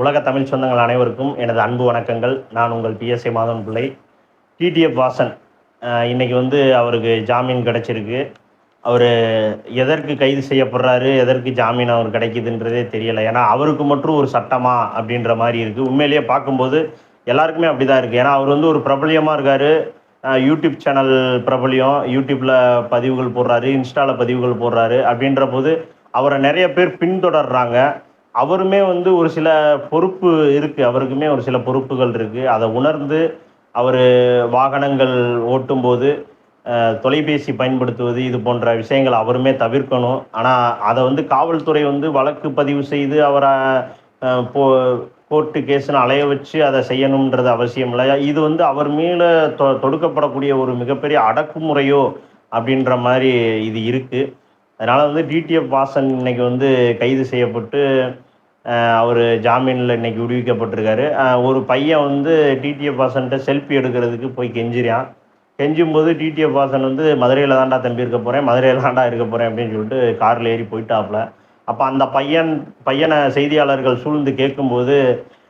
உலக தமிழ் சொந்தங்கள் அனைவருக்கும் எனது அன்பு வணக்கங்கள். நான் உங்கள் பிஎஸ்ஏ மாதவன் பிள்ளை. டிடிஎஃப் வாசன். இன்றைக்கி வந்து அவருக்கு ஜாமீன் கிடைச்சிருக்கு. அவர் எதற்கு கைது செய்யப்படுறாரு எதற்கு ஜாமீன் அவர் கிடைக்குதுன்றதே தெரியலை. ஏன்னா அவருக்கு மட்டும் ஒரு சட்டமா அப்படின்ற மாதிரி இருக்குது உண்மையிலேயே பார்க்கும்போது எல்லாருக்குமே அப்படி தான் இருக்குது ஏன்னா அவர் வந்து ஒரு பிரபலியமாக இருக்கார். யூடியூப் சேனல் பிரபலியம் யூடியூப்பில் பதிவுகள் போடுறாரு இன்ஸ்டாவில் பதிவுகள் போடுறாரு. அப்படின்ற போது அவரை நிறைய பேர் பின்தொடர்றாங்க. அவருமே வந்து ஒரு சில பொறுப்பு இருக்குது அவருக்குமே ஒரு சில பொறுப்புகள் இருக்குது அதை உணர்ந்து அவர் வாகனங்கள் ஓட்டும்போது தொலைபேசி பயன்படுத்துவது இது போன்ற விஷயங்களை அவருமே தவிர்க்கணும். ஆனால் அதை வந்து காவல்துறை வந்து வழக்கு பதிவு செய்து அவரை போ கோர்ட்டு கேஸ்னு அலைய வச்சு அதை செய்யணுன்றது அவசியம் இல்லை இது வந்து அவர் மேலே தொ தொடுக்கப்படக்கூடிய ஒரு மிகப்பெரிய அடக்குமுறையோ அப்படின்ற மாதிரி இது இருக்குது அதனால் வந்து டிடிஎஃப் வாசன் இன்னைக்கு வந்து கைது செய்யப்பட்டு அவர் ஜாமீனில் இன்றைக்கி விடுவிக்கப்பட்டிருக்காரு. ஒரு பையன் வந்து டிடிஎஃப் வாசன்ட்ட செல்ஃபி எடுக்கிறதுக்கு போய் கெஞ்சிறான். கெஞ்சும் போது டிடிஎஃப் வாசன் வந்து மதுரையில் தாண்டா தம்பி இருக்க போகிறேன் மதுரையில் தாண்டா இருக்க போகிறேன் அப்படின்னு சொல்லிட்டு காரில் ஏறி போயிட்டாப்புல அப்போ அந்த பையன் பையனை செய்தியாளர்கள் சூழ்ந்து கேட்கும்போது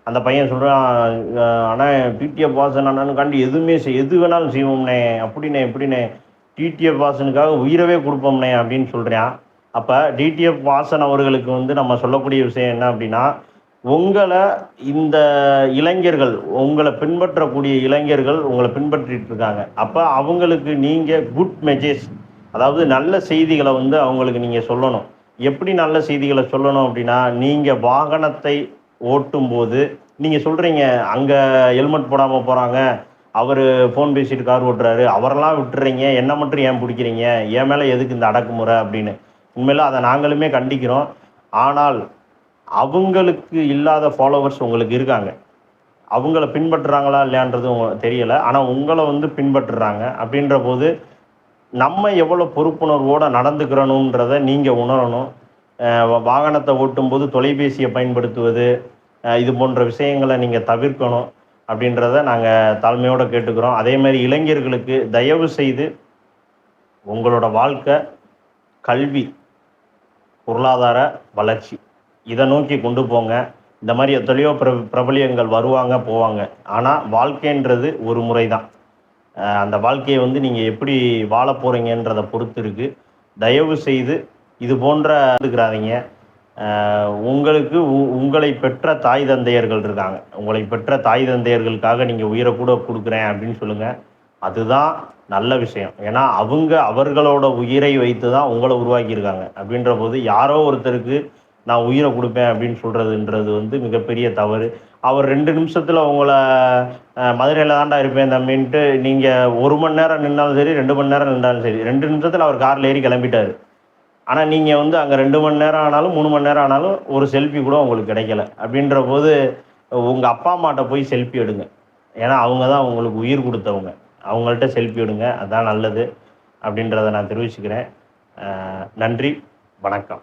அந்த பையன் சொல்கிறான் ஆனால் டிடிஎஃப் வாசன் அண்ணனுக்காண்டி எதுவுமே செய் எது வேணாலும் செய்வோம்னே அப்படின்னே எப்படின்னே டிடிஎஃப் வாசனுக்காக உயிரவே கொடுப்போம்னே அப்படின்னு சொல்கிறான் அப்போ டிடிஎஃப் வாசன் அவர்களுக்கு வந்து நம்ம சொல்லக்கூடிய விஷயம் என்ன அப்படின்னா உங்களை இந்த இளைஞர்கள் உங்களை பின்பற்றக்கூடிய இளைஞர்கள் உங்களை பின்பற்றிட்டு இருக்காங்க. அப்போ அவங்களுக்கு நீங்கள் குட் மெசேஜ் அதாவது நல்ல செய்திகளை வந்து அவங்களுக்கு நீங்கள் சொல்லணும். எப்படி நல்ல செய்திகளை சொல்லணும் அப்படின்னா நீங்கள் வாகனத்தை ஓட்டும்போது நீங்கள் சொல்கிறீங்க அங்கே ஹெல்மெட் போடாமல் போகிறாங்க அவர் ஃபோன் பேசிட்டு கார் ஓட்டுறாரு அவரெல்லாம் விட்டுறீங்க என்ன மட்டும் ஏன் பிடிக்கிறீங்க என் மேலே எதுக்கு இந்த அடக்குமுறை அப்படின்னு. உண்மையில் அதை நாங்களுமே கண்டிக்கிறோம். ஆனால் அவங்களுக்கு இல்லாத ஃபாலோவர்ஸ் உங்களுக்கு இருக்காங்க. அவங்கள பின்பற்றுறாங்களா இல்லையான்றது தெரியலை. ஆனால் உங்களை வந்து பின்பற்றுறாங்க. அப்படின்ற போது நம்ம எவ்வளோ பொறுப்புணர்வோடு நடந்துக்கிறணுன்றதை நீங்கள் உணரணும். வாகனத்தை ஓட்டும்போது தொலைபேசியை பயன்படுத்துவது இது போன்ற விஷயங்களை நீங்கள் தவிர்க்கணும் அப்படின்றத நாங்கள் தாழ்மையோடு கேட்டுக்கிறோம். அதேமாதிரி இளைஞர்களுக்கு தயவு செய்து உங்களோட வாழ்க்கை கல்வி பொருளாதார வளர்ச்சி. இதை நோக்கி கொண்டு போங்க. இந்த மாதிரி எத்தனையோ பிர பிரபலியங்கள் வருவாங்க போவாங்க. ஆனால் வாழ்க்கைன்றது ஒரு முறை தான் அந்த வாழ்க்கையை வந்து நீங்கள் எப்படி வாழ போகிறீங்கன்றதை பொறுத்து இருக்குது தயவு செய்து இது போன்ற இருக்கிறாதீங்க உங்களுக்கு உ- உங்களை பெற்ற தாய் தந்தையர்கள் இருக்காங்க. உங்களை பெற்ற தாய் தந்தையர்களுக்காக நீங்கள் உயிரை கூட கொடுக்குறேன் அப்படின்னு சொல்லுங்கள் அதுதான் நல்ல விஷயம். ஏன்னா அவங்க அவர்களோட உயிரை வைத்து தான் உங்களை உருவாக்கியிருக்காங்க. அப்படின்ற போது யாரோ ஒருத்தருக்கு நான் உயிரை கொடுப்பேன் அப்படின்னு சொல்கிறதுன்றது வந்து மிகப்பெரிய தவறு. அவர் ரெண்டு நிமிஷத்தில் உங்களை மதுரையில் தாண்டா இருப்பேன் தம்பின்ட்டு நீங்கள் ஒரு மணி நேரம் நின்றாலும் சரி ரெண்டு மணி நேரம் நின்றாலும் சரி ரெண்டு நிமிஷத்தில் அவர் காரில் ஏறி கிளம்பிட்டாரு. ஆனால் நீங்கள் வந்து அங்கே ரெண்டு மணி நேரம் ஆனாலும் மூணு மணி நேரம் ஆனாலும் ஒரு செல்ஃபி கூட உங்களுக்கு கிடைக்கல. அப்படின்ற போது உங்கள் அப்பா அம்மாட்ட போய் செல்ஃபி எடுங்க. ஏன்னா அவங்க தான் உங்களுக்கு உயிர் கொடுத்தவங்க. அவங்கள்ட்ட செல்ஃபி விடுங்க அதான் நல்லது அப்படின்றத நான் தெரிவிச்சுக்கிறேன். நன்றி வணக்கம்.